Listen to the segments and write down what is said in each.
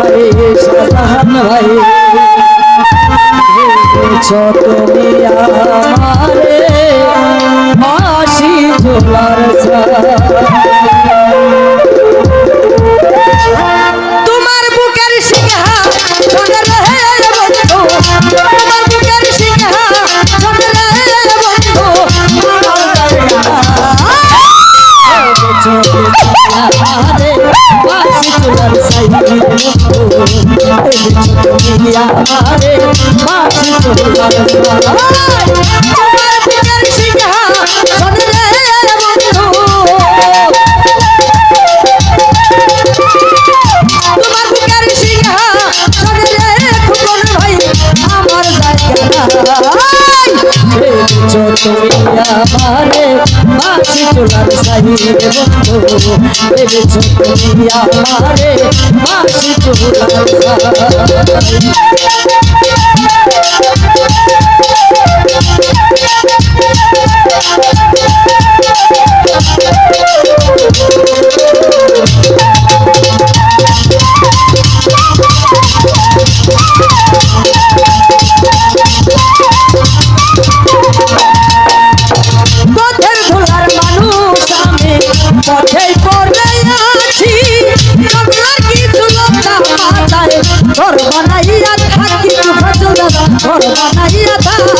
সারে সাজান ভাই তুমি আমারে চোলার সারে তোমার বুকের সিংহা শোনে রে বন্ধু। তোমার বুকের সিংহা শোনে রে বন্ধু। আমারে বাসি চোলার সাইডে শোনে রে খুকন ভাই আমার জায়গা। তুমি আমারে বাসি চোলার সাইডে বন্ধু ভেবেছ তুমি আমারে বাসি চোলার সাইডে পড়ে আছি। আপনার কিছু লোকটা মাথায় ঘর বানাইয়া থাকি ঘর বানাইয়া থাকি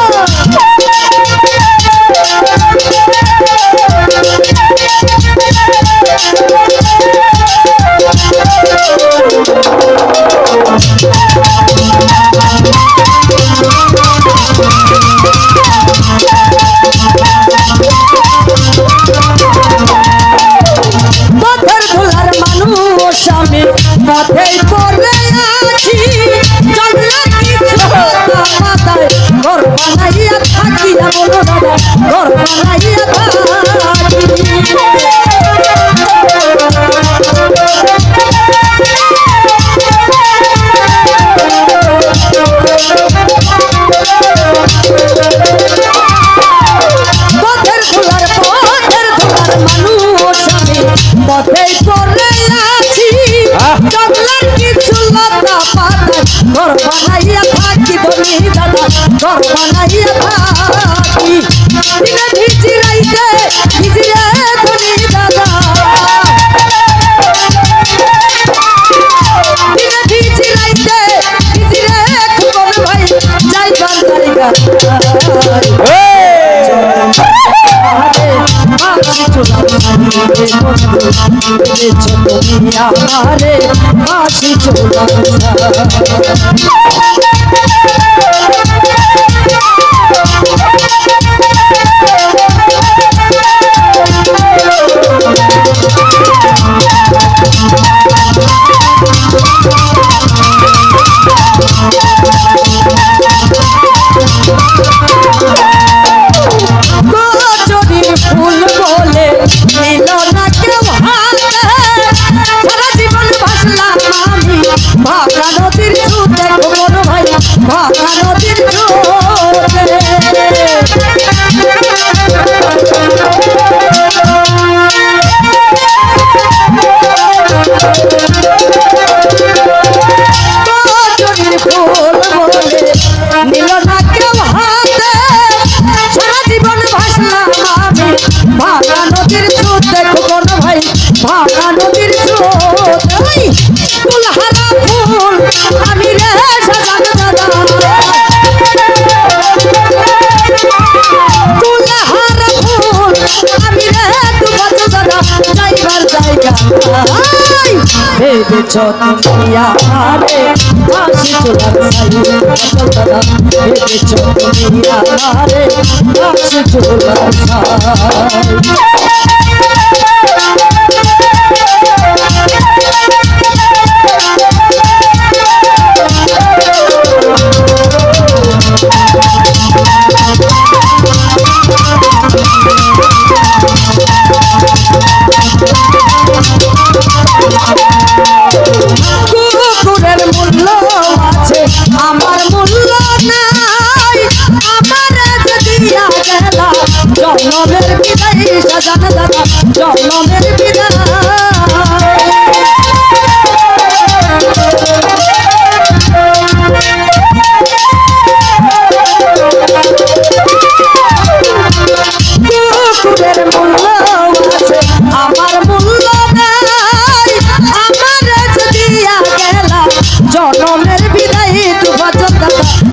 পথেই পড়ে আছি। জঙ্গলের কিছু লতা পাতায় ঘর বানাইয়া থাকি ধরি দাদা। ঘর বানাইয়া থাকি। দিনে ভিজি রাইতে ভিজি রে ধরি দাদা। দিনে ভিজি রাইতে ভিজি রে খুবন ভাই যাইবার জায়গা আমারে বাসি চোলার তুমি আমারে ফাঁসি চলার সাই অচল দাদা ভেবেছ তুমি আমারে ফাঁসি চলার সাই জানা দাদা জন্ম